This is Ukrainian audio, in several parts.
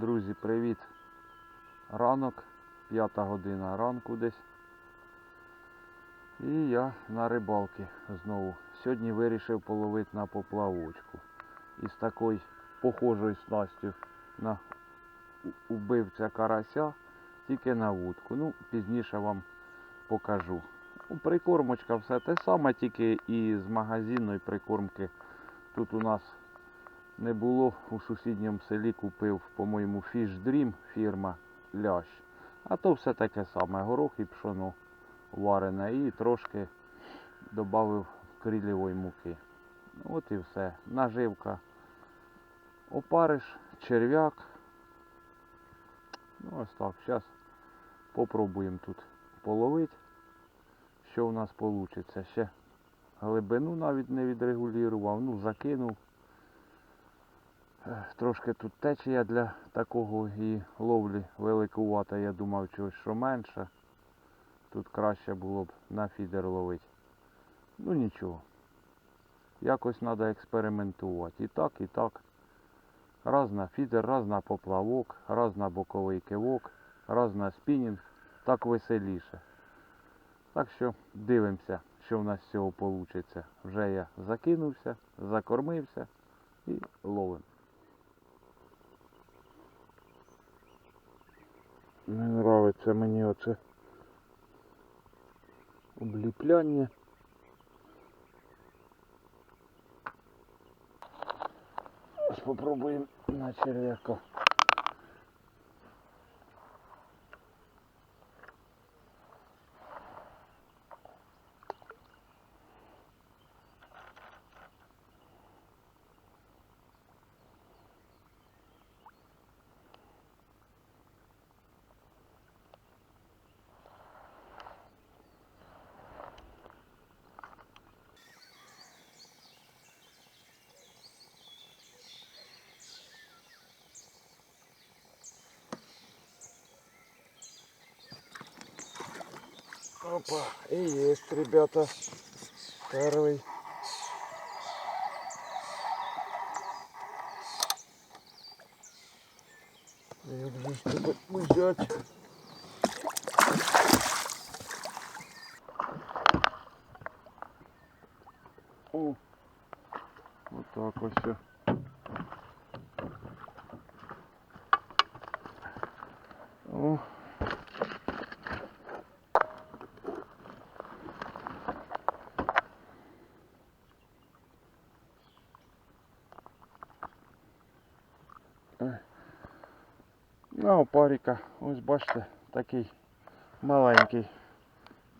Друзі, привіт! Ранок, п'ята година ранку десь. І я на рибалки знову. Сьогодні вирішив половити на поплавочку. Із такою похожою снастю на убивця карася, тільки на вудку. Ну, пізніше вам покажу. Ну, Прикормочка все те саме, тільки і з магазинної прикормки тут у нас не було. У сусідньому селі купив, по-моєму, Fish Dream фірма лящ. А то все таке саме. Горох і пшоно варене і трошки додав крилєвої муки. От і все. Наживка. Опариш, черв'як. Ну ось так. Зараз попробуємо тут половити. Що у нас вийде. Ще глибину навіть не відрегулював. Ну, закинув. Трошки тут течія для такого і ловлі великувата. Я думав чогось, що менше. Тут краще було б на фідер ловити. Ну нічого. Якось треба експериментувати. І так, і так. Раз на фідер, раз на поплавок, раз на боковий кивок, раз на спінінг. Так веселіше. Так що дивимося, що в нас з цього вийде. Вже я закинувся, закормився і ловим. Не нравиться мені оце обліпляння. Попробуємо на черв'яка. Опа, и есть, ребята, первый. Як же ж тебе взять? О, вот так ось. все. О. На опаріка, ось бачите, такий маленький.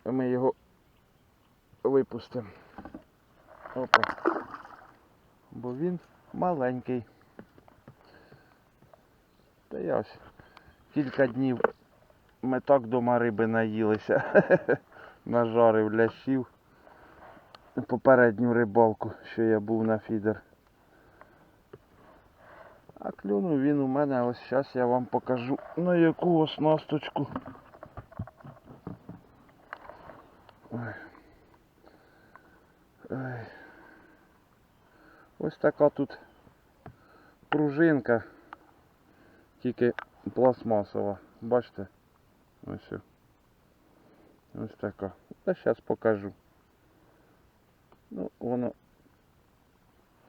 Ми його випустимо. Опа. Бо він маленький. Та я ось кілька днів ми так дома риби наїлися. Нажарив лящів. Попередню рибалку, що я був на фідер. Мене, ось зараз я вам покажу на яку оснасточку. Ой. Ой. Ось така тут пружинка, тільки пластмасова. Бачите? Ось. Ось така. Та зараз покажу. Ну, воно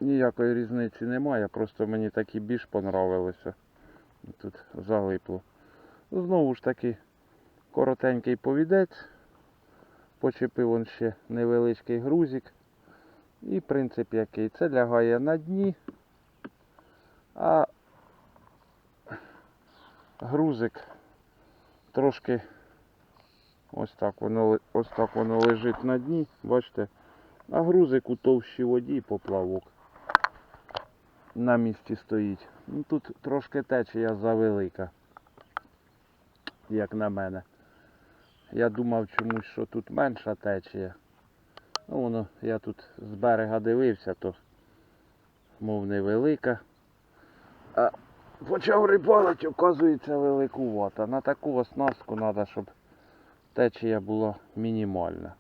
Ніякої різниці немає, просто мені такі більш понравилися. Тут залипло. Знову ж таки, коротенький повідець. Почепив он ще невеличкий грузик. І принцип який. Це лягає на дні, а грузик трошки ось так воно, ось так воно лежить на дні, бачите, а грузик у товщій воді поплавок на місці стоїть. Ну тут трошки течія завелика, як на мене. Я думав чомусь, що тут менша течія. Ну воно, я тут з берега дивився, то мов невелика. А почав рибалити, оказується великувата. На таку оснастку треба, щоб течія була мінімальна.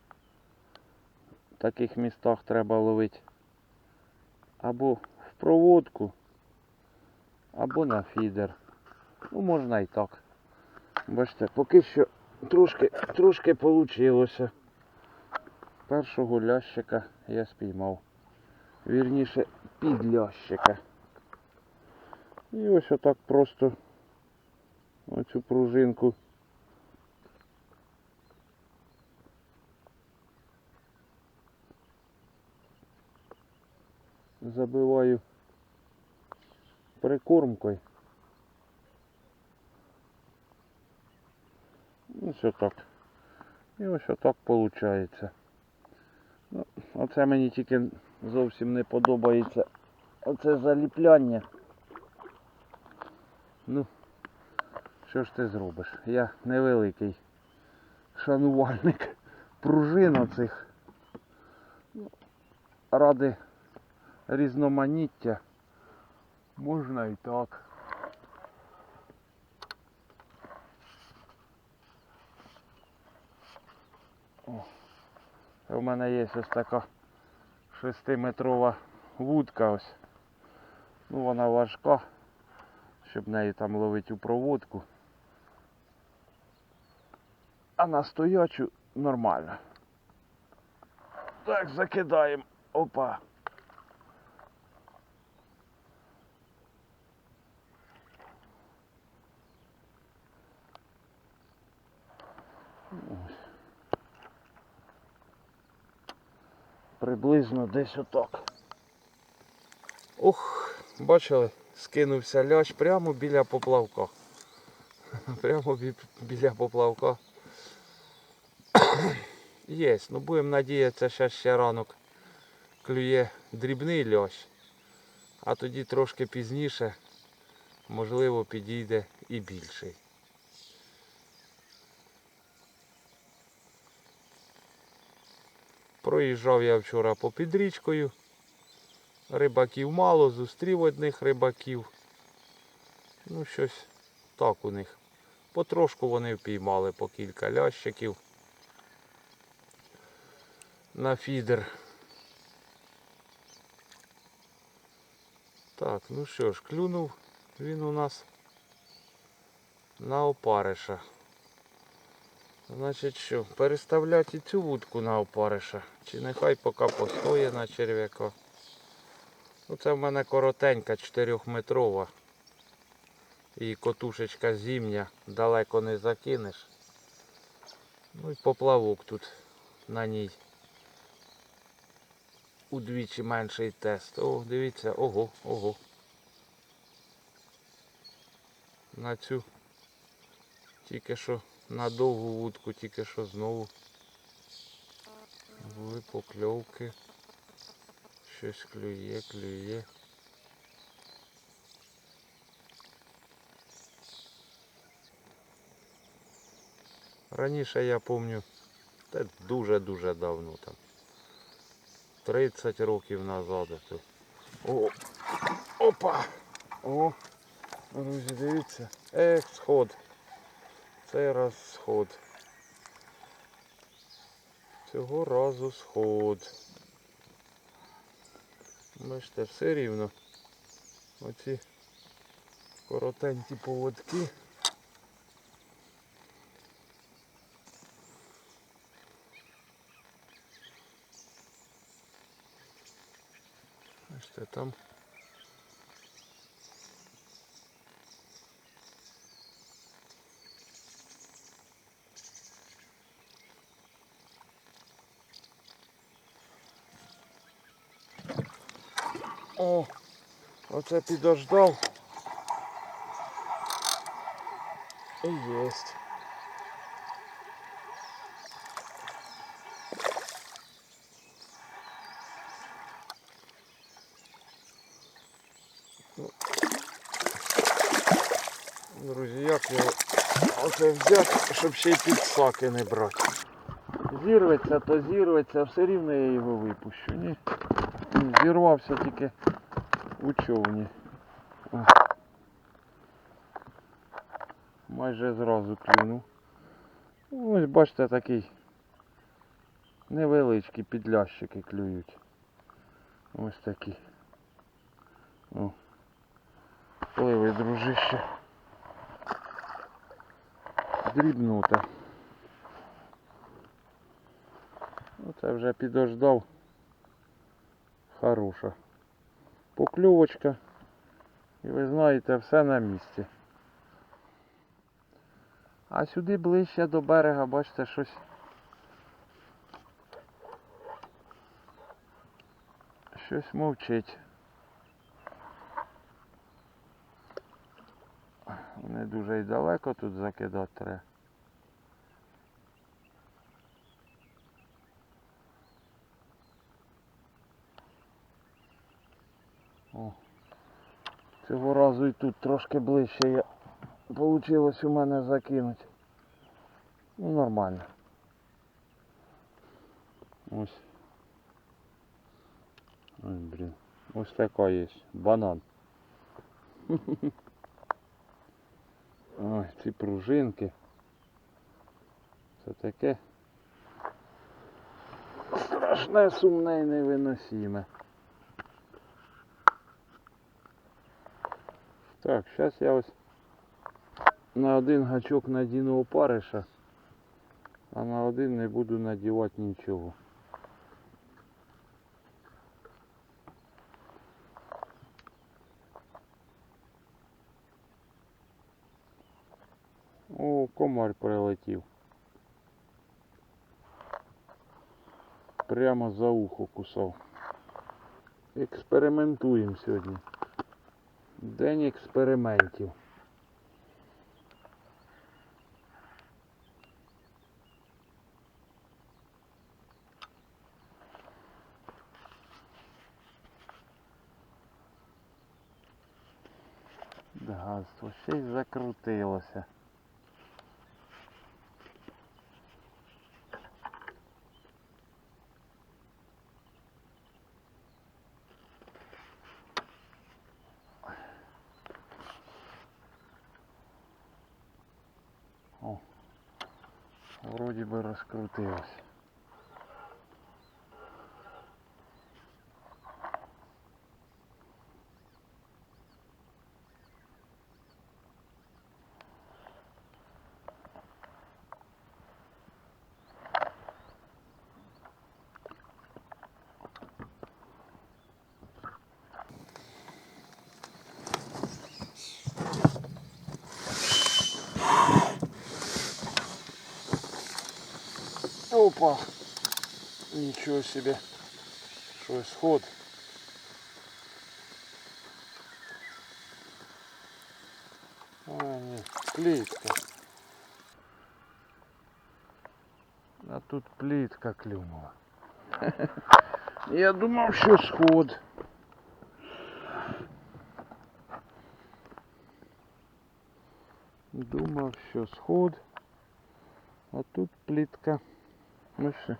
В таких містах треба ловити або проводку, або на фідер. Ну, можна і так. Бачите, поки що трошки, трошки вийшло. Першого лящика я спіймав. Вірніше, підлящика. І ось отак просто оцю пружинку забиваю прикормкою. Ось отак. І ось отак виходить. Ну, оце мені тільки зовсім не подобається. Оце заліпляння. Ну, що ж ти зробиш? Я невеликий шанувальник пружин оцих. Ну, Ради різноманіття можна і так. О, у мене є ось така шестиметрова вудка ось. Ну вона важка, щоб нею там ловити у проводку. А на стоячу нормально. Так, закидаємо. Опа. Приблизно десь отак. Ух, бачили, скинувся лящ прямо біля поплавка. Прямо бі- біля поплавка. Є, ну будемо надіятися, що ще ранок клює дрібний лящ. А тоді трошки пізніше, можливо, підійде і більший. Проїжджав я вчора попід річкою. Рибаків мало, зустрів одних рибаків. Ну, щось так у них. Потрошку вони впіймали по кілька лящиків на фідер. Так, ну що ж, клюнув він у нас на опариша. Значить що, переставляти цю вудку на опариша. Чи нехай поки постоє на черв'яка. Оце в мене коротенька, 4-метрова. І котушечка зімня, далеко не закинеш. Ну і поплавок тут на ній. Удвічі менший тест. О, дивіться, ого, ого. На цю тільки що на довгу вудку, тільки що знову були покльовки. Щось клює, клює. Раніше я пам'ятаю, це дуже-дуже давно там. 30 років назад. О, опа! О! Друзі, дивіться. Ех, сход. Цей раз сход. Цього разу сход. Бачите, все рівно. Оці коротенькі поводки. Бачите, там О, оце підождав. І єсть. Друзі, як його оце взяти, щоб ще й підсаки не брати. Зірветься, то зірветься, все рівно я його випущу. Ні, Зірвався тільки у човні. Майже зразу клюнув. Ну, Ось бачите такий невеличкі підлящики клюють. Ось такі. О. Пливи, дружище. дрібнота. Оце вже підождав. Хороша. Покльовочка. І ви знаєте, все на місці. А сюди ближче до берега, бачите, щось. Щось мовчить. Не дуже й далеко тут закидати треба. Цього разу і тут трошки ближче я Получилось у мене закинути. Ну нормально. Ось. Ой, блін. Ось така є. Банан. Ой, ці пружинки. Це таке. Страшне, сумне і невиносиме. Так, зараз я ось на один гачок надіну опариша, а на один не буду надівати нічого. О, комар прилетів. Прямо за ухо кусав. Експериментуємо сьогодні. День експериментів. Багатство ще закрутилося. Вроді би розкрутилось. Опа! Ничего себе. Что исход? А, нет, плитка. А тут плитка клюнула. Я думав, що сход. Думав, що сход. А тут плитка. Ну все.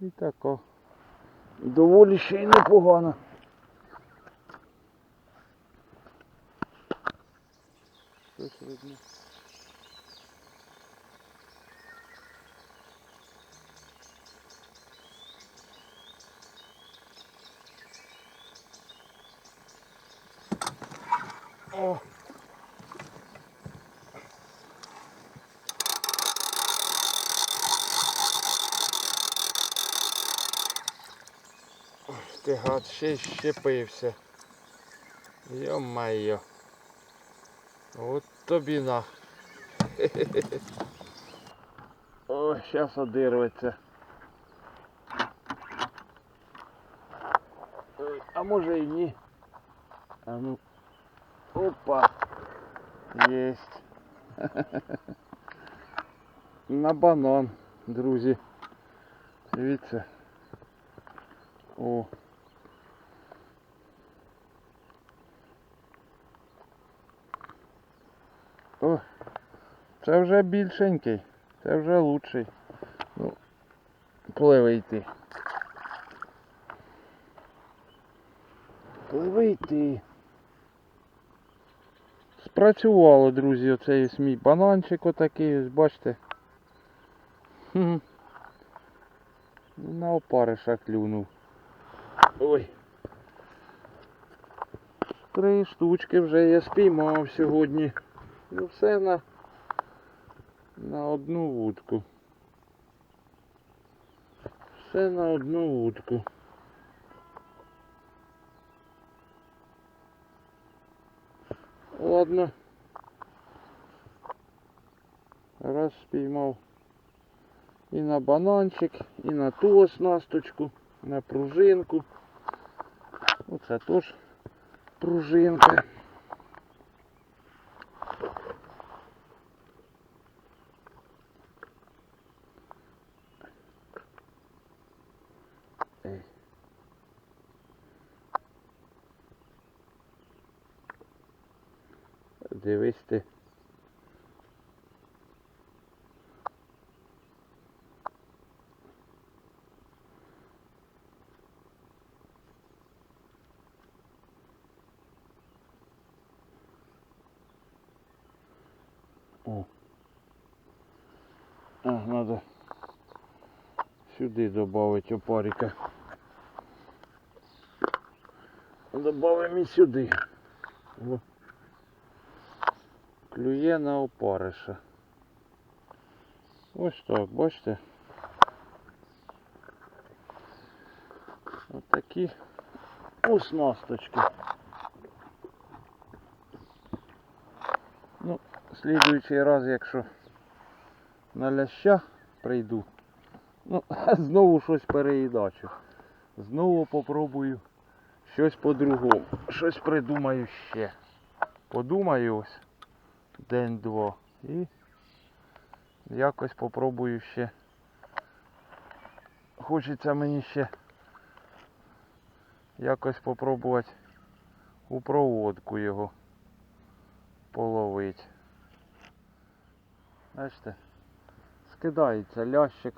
І тако. Доволі ще й непогано. Щось видно. гад ще й щепився. Йо-майо. От тобі на. О, щас одирветься. Ой, А може і ні. А ну. Опа. Єсть. На банан, друзі. Дивіться. О. О, це вже більшенький, це вже лучший. Ну, пливи йти. Пливи йти. Спрацювало, друзі, оцей мій бананчик отакий, ось бачите. На опариша клюнув. Ой. Три штучки вже я спіймав сьогодні. Ну все на, на одну вудку. Все на одну вудку. Ладно. Раз спіймав і на бананчик, і на ту оснасточку, на пружинку. Оце теж пружинка. Дивись ти. О. А, надо сюди добавить опарика. Добавимо і сюди. О. Клює на опариша. Ось так, бачите? Отакі оснасточки. Ну, слідуючий раз, якщо на ляща прийду, ну, знову щось переїдачу. Знову попробую щось по-другому. Щось придумаю ще. Подумаю ось день-два. І якось попробую ще. Хочеться мені ще якось попробувати у проводку його половити. Бачите, скидається лящик.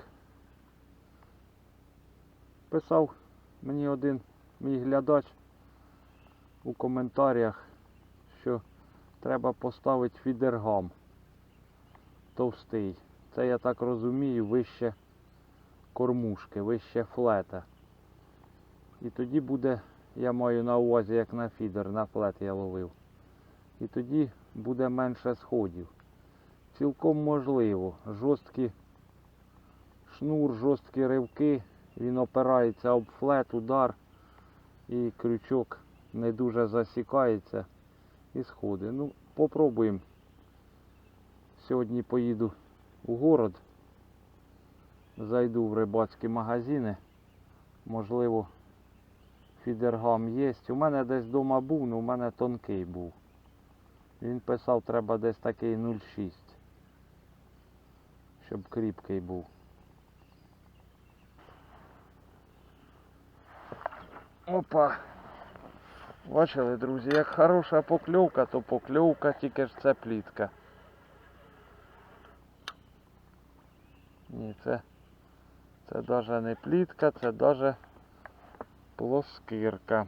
Писав мені один мій глядач у коментарях, треба поставити фідергам товстий. Це я так розумію, вище кормушки, вище флета. І тоді буде, я маю на увазі, як на фідер, на флет я ловив. І тоді буде менше сходів. Цілком можливо. Жорсткі шнур, жорсткі ривки, він опирається об флет, удар і крючок не дуже засікається і сходи. Ну, попробуємо. Сьогодні поїду у город, зайду в рибацькі магазини. Можливо, фідергам є. У мене десь вдома був, але у мене тонкий був. Він писав, треба десь такий 0,6. Щоб кріпкий був. Опа. Бачили, друзі, як хороша покльовка, то покльовка, тільки ж це плітка. Ні, це, це навіть не плітка, це навіть плоскирка.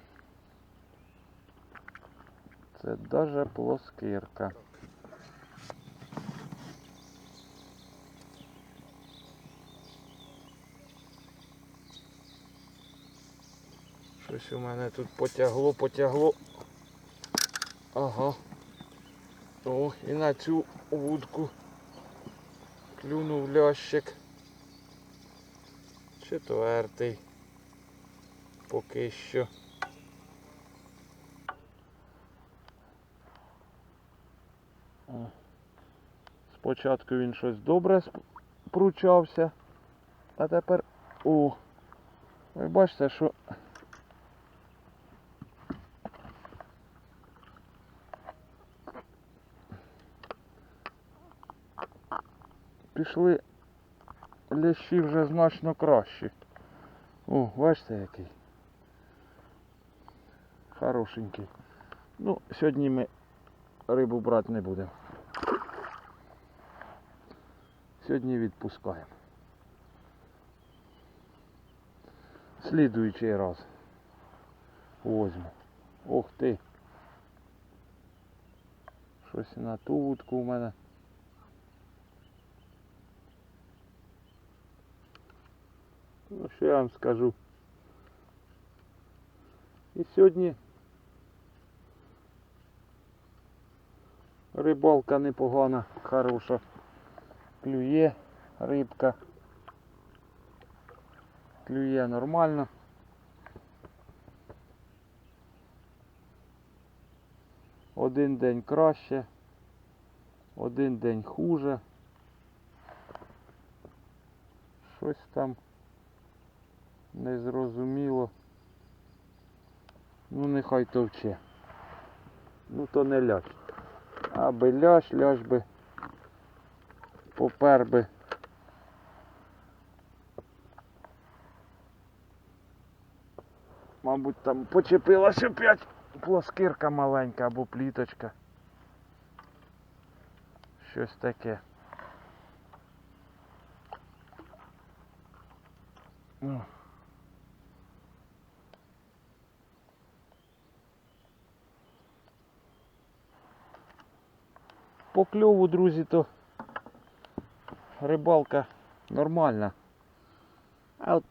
Це навіть плоскирка. Щось у мене тут потягло, потягло. Ага. О, і на цю вудку клюнув лящик. Четвертий. Поки що. Спочатку він щось добре спручався, а тепер... О! Ви бачите, що пішли лящі вже значно кращі. О, бачите який. Хорошенький. Ну, сьогодні ми рибу брати не будемо. Сьогодні відпускаємо. Слідуючий раз. Возьму. Ох ти. Щось на ту вудку у мене. Ну, що я вам скажу. І сьогодні Рибалка непогана, хороша. Клює рибка. Клює нормально. Один день краще, один день хуже. Щось там незрозуміло. Ну нехай товче. Ну то не лящ. Аби лящ, лящ би попер би. Мабуть, там почепилась опять плоскирка маленька або пліточка. Щось таке. По кльову, друзі, то рибалка нормальна. А от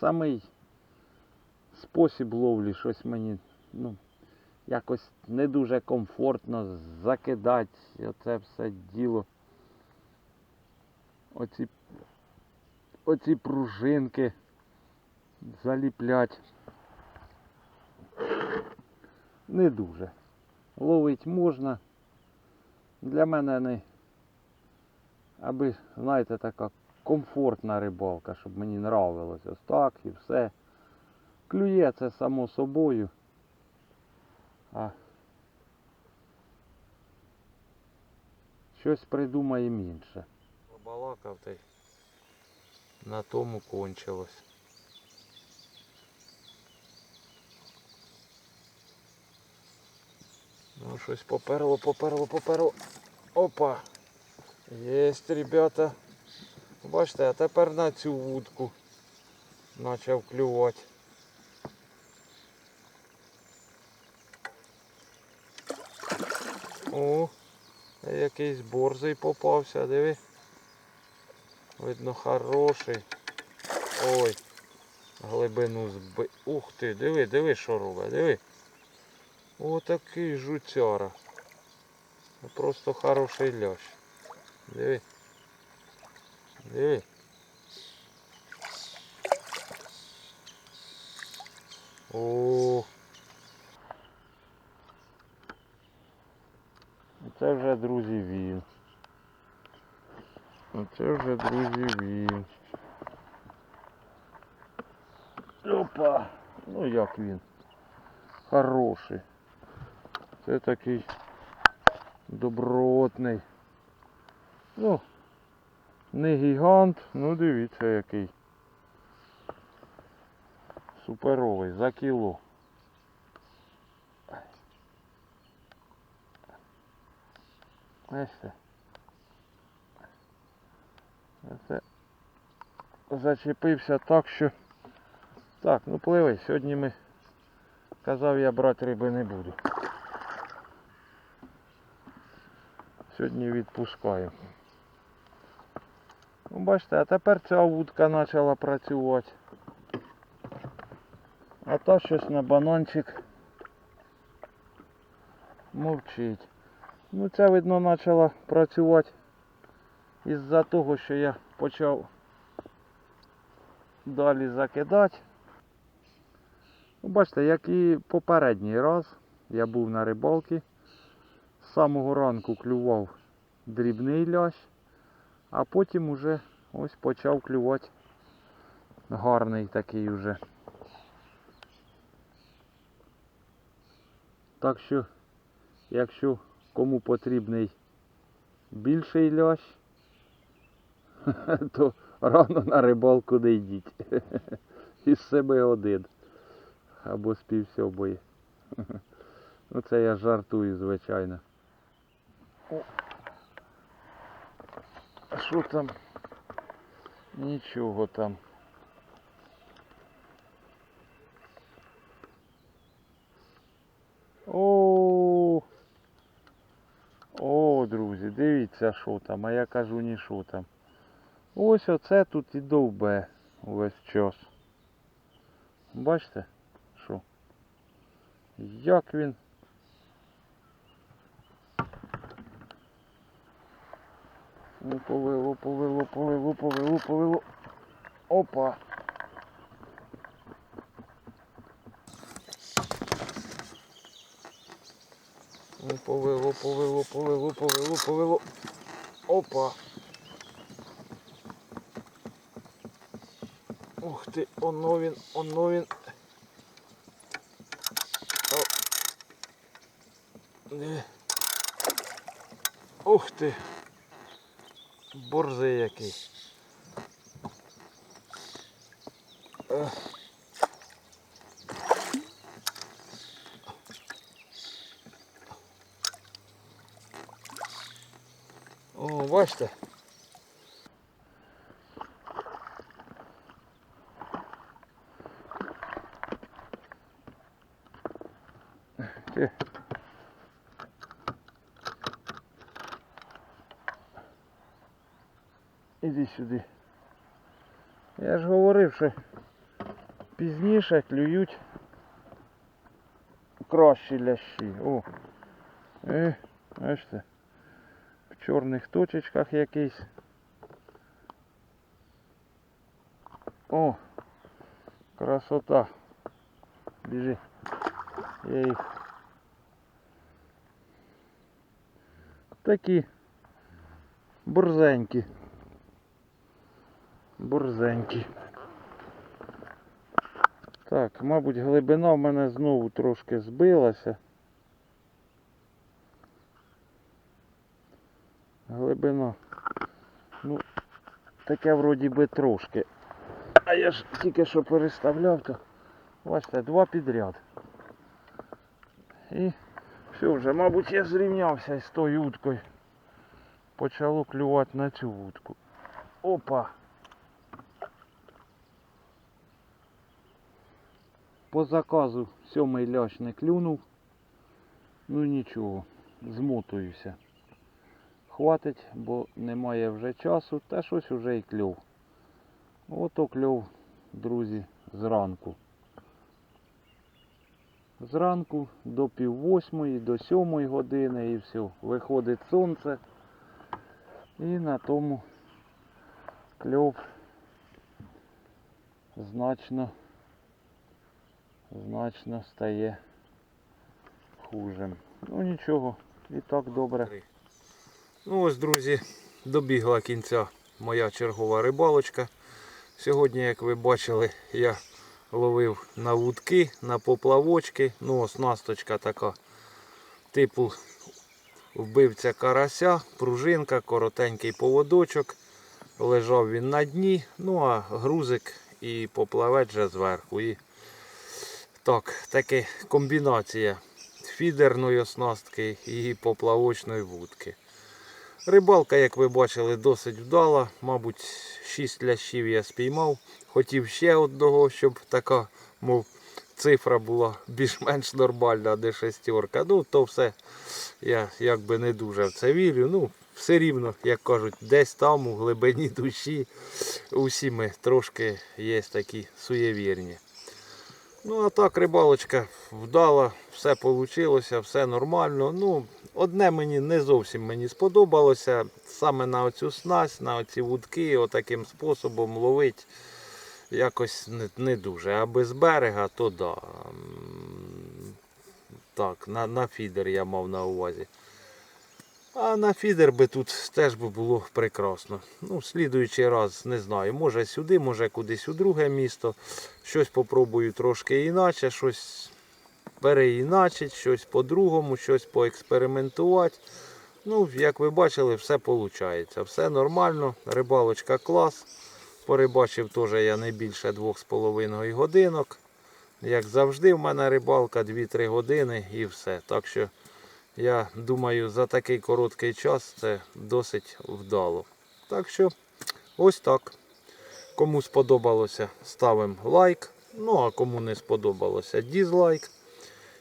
самий спосіб ловлі щось мені ну, якось не дуже комфортно закидати оце все діло. Оці, оці пружинки заліплять. Не дуже. Ловить можна. Для мене не, аби, знаєте, така комфортна рибалка, щоб мені нравилось. Ось так і все. Клює це само собою. А щось придумаємо інше. Побалакав ти. На тому кончилось. Ну, щось поперло, поперло, поперло. Опа. Єсть, ребята. Бачите, а тепер на цю вудку почав клювати. О, якийсь борзий попався, диви. Видно, хороший. Ой, глибину зби. Ух ти, диви, диви, що робить, диви. Отакий жуцяра. Просто хороший лящ. Диви. Диви. О. Це вже, друзі, він. Оце вже, друзі, він. Опа! Ну як він? Хороший. Це такий добротний. Ну, не гігант, ну дивіться який. Суперовий, за кіло. Бачите? Це зачепився так, що... Так, ну пливи, сьогодні ми казав я брати риби не буду. Сьогодні відпускаю. Ну, бачите, а тепер ця вудка почала працювати. А та щось на бананчик мовчить. Ну ця видно почала працювати із-за того, що я почав далі закидати. Ну, бачите, як і попередній раз я був на рибалці. З самого ранку клював дрібний лящ, а потім уже ось почав клювати гарний такий уже. Так що, якщо кому потрібний більший лящ, то рано на рибалку не йдіть. Із себе один. Або з півсьобої. Ну це я жартую, звичайно. О. А що там? Нічого там. О, о, друзі, дивіться, що там, а я кажу ні що там. Ось оце тут і довбе увесь час. Бачите? Що? Як він Ну, повело, повело, повело, повело, повело. Опа. Ну, повело, повело, повело, повело, повело. Опа. Ух ти, оно він, оно він. Ух ти. Борзий який. О, бачите? Ти. Іди сюди. Я ж говорив, що пізніше клюють кращі лящі. О. Е, бачите. В чорних точечках якийсь. О! Красота. Біжи. Я їх. Такі борзенькі. Борзенькі. Так, мабуть, глибина в мене знову трошки збилася. Глибина. Ну, таке вроді би трошки. А я ж тільки що переставляв, то бачите, два підряд. І все вже, мабуть, я зрівнявся із тою уткою. Почало клювати на цю вудку. Опа! По заказу сьомий лящ не клюнув. Ну нічого, змотуюся. Хватить, бо немає вже часу, та щось уже і кльов. Ото кльов, друзі, зранку. Зранку до пів восьмої, до сьомої години і все. Виходить сонце. І на тому кльов значно, значно стає хужим. Ну нічого, і так добре. Ну ось, друзі, добігла кінця моя чергова рибалочка. Сьогодні, як ви бачили, я ловив на вудки, на поплавочки. Ну, оснасточка така. Типу вбивця карася, пружинка, коротенький поводочок. Лежав він на дні, ну а грузик і поплавець вже зверху. І так, таке комбінація фідерної оснастки і поплавочної вудки. Рибалка, як ви бачили, досить вдала. Мабуть, 6 лящів я спіймав. Хотів ще одного, щоб така, мов, цифра була більш-менш нормальна, не шестерка. Ну, то все я якби не дуже в це вірю. Ну, все рівно, як кажуть, десь там, у глибині душі, усі ми трошки є такі суєвірні. Ну, а так, рибалочка вдала, все вийшло, все нормально. Ну, одне мені не зовсім мені сподобалося. Саме на оцю снасть, на оці вудки, отаким способом ловить якось не, не дуже. А без берега, то да. Так, на, на фідер я мав на увазі. А на фідер би тут теж би було прекрасно. Ну, слідуючий раз, не знаю, може сюди, може кудись у друге місто. Щось попробую трошки іначе, щось переіначить, щось по-другому, щось поекспериментувати. Ну, як ви бачили, все виходить. Все нормально, рибалочка клас. Порибачив теж я не більше 2,5 годинок. Як завжди, в мене рибалка 2-3 години і все. Так що я думаю, за такий короткий час це досить вдало. Так що, ось так. Кому сподобалося, ставимо лайк. Ну а кому не сподобалося, дізлайк.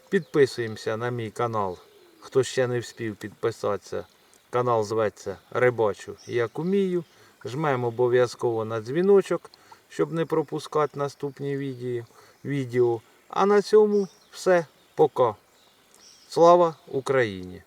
Підписуємося на мій канал. Хто ще не вспів підписатися, канал зветься Рибачу як умію. Жмемо обов'язково на дзвіночок, щоб не пропускати наступні відео. А на цьому все. Пока. Слава Україні!